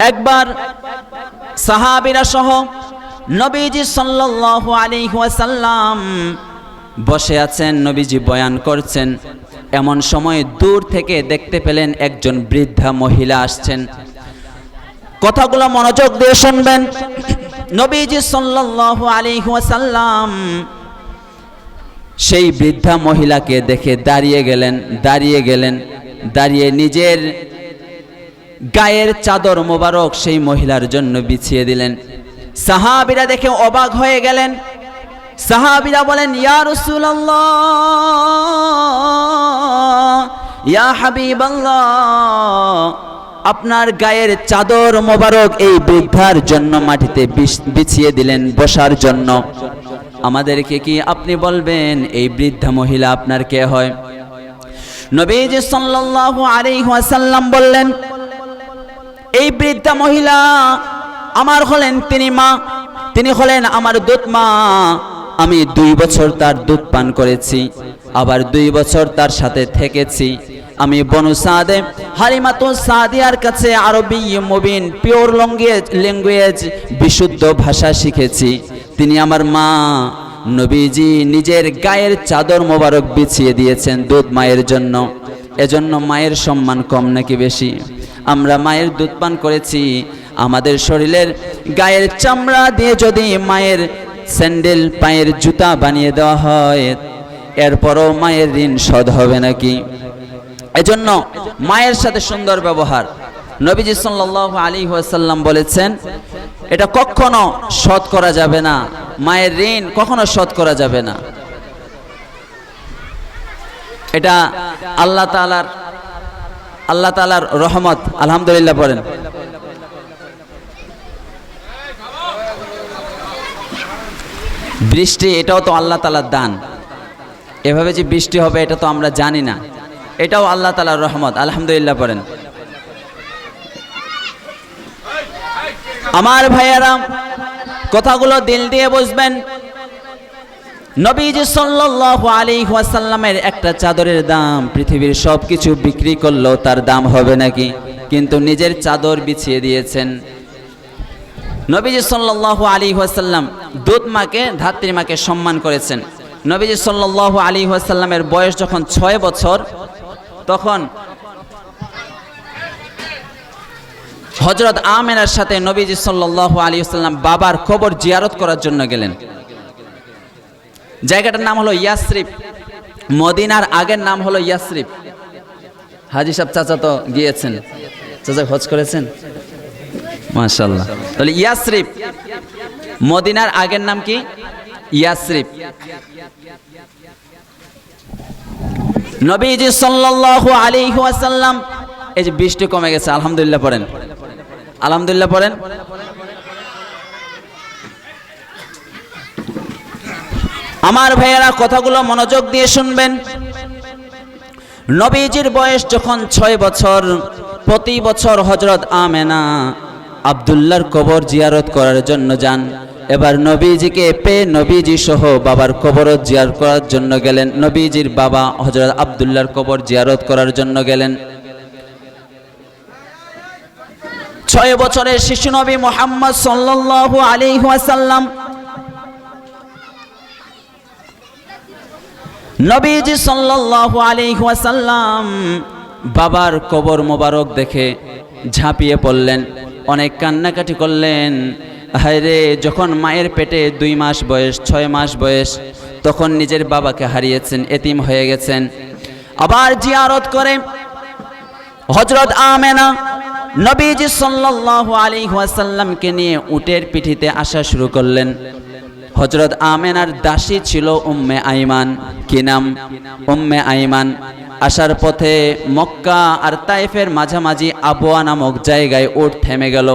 একবার সাহাবিরা সহ নবীজি সাল্লাল্লাহু আলাইহি ওয়াসাল্লাম বসে আছেন, নবীজি বয়ান করছেন। এমন সময় দূর থেকে দেখতে পেলেন একজন বৃদ্ধা মহিলা আসছেন। কথাগুলো মনোযোগ দিয়ে শুনবেন। নবীজি সাল্লাল্লাহু আলাইহি ওয়াসাল্লাম সেই বৃদ্ধা মহিলাকে দেখে দাঁড়িয়ে গেলেন দাঁড়িয়ে গেলেন, দাঁড়িয়ে নিজের গায়ের চাদর মোবারক সেই মহিলার জন্য বিছিয়ে দিলেন। সাহাবিরা দেখে অবাক হয়ে গেলেন। সাহাবিরা বলেন, ইয়া রাসূলুল্লাহ, ইয়া আপনার গায়ের চাদর মোবারক এই বৃদ্ধার জন্য মাটিতে বিছিয়ে দিলেন বসার জন্য। আমাদেরকে কি আপনি বলবেন, এই বৃদ্ধা মহিলা আপনার কে হয়? নবীজি সাল্লাল্লাহু আলাইহি ওয়াসাল্লাম বললেন এই বৃদ্ধা মহিলা আমার হলেন তিনি মা, তিনি হলেন আমার দুধ মা। আমি দুই বছর তার দুধ পান করেছি, আবার দুই বছর তার সাথে থেকেছি। আমি বনু সাদে হালিমাতু সাদিয়ার কাছে আরবি মুবিন, পিওর লঙ্গুয়েজ ল্যাঙ্গুয়েজ, বিশুদ্ধ ভাষা শিখেছি। তিনি আমার মা, নবীজি নিজের গায়ের চাদর মোবারক বিছিয়ে দিয়েছেন দুধ মায়ের জন্য। এজন্য মায়ের সম্মান কম নাকি বেশি? আমরা মায়ের দুধ পান করেছি। আমাদের শরীরের গায়ের চামড়া দিয়ে যদি মায়ের স্যান্ডেল, পায়ের জুতা বানিয়ে দেওয়া হয়, এরপরও মায়ের ঋণ শোধ হবে নাকি? এজন্য মায়ের সাথে সুন্দর ব্যবহার। নবীজি সাল্লাল্লাহু আলাইহি ওয়াসাল্লাম বলেছেন, এটা কখনো শোধ করা যাবে না। মায়ের ঋণ কখনো শোধ করা যাবে না। এটা আল্লাহ তাআলার আল্লাহ তাআলার রহমত, আলহামদুলিল্লাহ পড়েন। বৃষ্টি, এটাও তো আল্লাহ তাআলার দান। এভাবে যে বৃষ্টি হবে, এটা তো আমরা জানি না। এটাও আল্লাহ তালার রহমত, আলহামদুলিল্লাহ পড়েন। আমার ভাইয়ারা, কথাগুলো দিল দিয়ে বুঝবেন। নবীজি সাল্লাল্লাহু আলাইহি ওয়াসাল্লামের একটা চাদরের দাম পৃথিবীর সব কিছু বিক্রি করলেও তার দাম হবে নাকি? কিন্তু নিজের চাদর বিছিয়ে দিয়েছেন। নবীজি সাল্লাল্লাহু আলাইহি ওয়াসাল্লাম দুধ মাকে, ধাত্রী মাকে সম্মান করেছেন। নবীজি সাল্লাল্লাহু আলাইহি ওয়াসাল্লামের বয়স যখন ছয় বছর, তখন হজরত আমেনার সাথে নবীজি সাল্লাল্লাহু আলাইহি ওয়াসাল্লাম বাবার কবর জিয়ারত করার জন্য গেলেন। জায়গাটার নাম হলো ইয়াসরিফ। মদিনার আগের নাম হলো ইয়াসরিফ। হাজি সাহেব চাচা তো গিয়েছেন। চাচা হজ করেছেন? মাশাল্লাহ তাহলে ইয়াসরিফ। মদিনার আগের নাম কি? ইয়াসরিফ। নবীজি সাল্লাল্লাহু আলাইহি ওয়াসাল্লাম, এই যে বৃষ্টি কমে গেছে, আলহামদুলিল্লাহ পড়েন। আলহামদুলিল্লাহ পড়েন। আমার ভাইয়েরা কথাগুলো মনোযোগ দিয়ে শুনবেন। নবীজির বয়স যখন ছয় বছর, প্রতি বছর হজরত আমেনা আবদুল্লার কবর জিয়ারত করার জন্য যান। এবার নবীজিকে পেয়ে নবীজি সহ বাবার কবর জিয়ার করার জন্য গেলেন। নবীজির বাবা হজরত আবদুল্লার কবর জিয়ারত করার জন্য গেলেন। ছয় বছরের শিশু নবী মোহাম্মদ সাল্লাল্লাহু আলাইহি ওয়াসাল্লাম নবীজি সাল্লাল্লাহু আলাইহি ওয়াসাল্লাম বাবার কবর মোবারক দেখে ঝাঁপিয়ে পড়লেন, অনেক কান্নাকাটি করলেন। হায়রে যখন মায়ের পেটে দুই মাস বয়স, ছয় মাস বয়স, তখন নিজের বাবাকে হারিয়েছেন, এতিম হয়ে গেছেন। আবার জিয়ারত করে হজরত আমেনা নবীজি সাল্লাল্লাহু আলাইহি ওয়াসাল্লামকে নিয়ে উটের পিঠিতে আসা শুরু করলেন। হজরত আমেনার দাসী ছিল উম্মে আইমান। কি নাম? উম্মে আইমান। আসার পথে মক্কা আর তাইফের মাঝামাঝি আবোয়া নামক জায়গায় ওট থেমে গেল।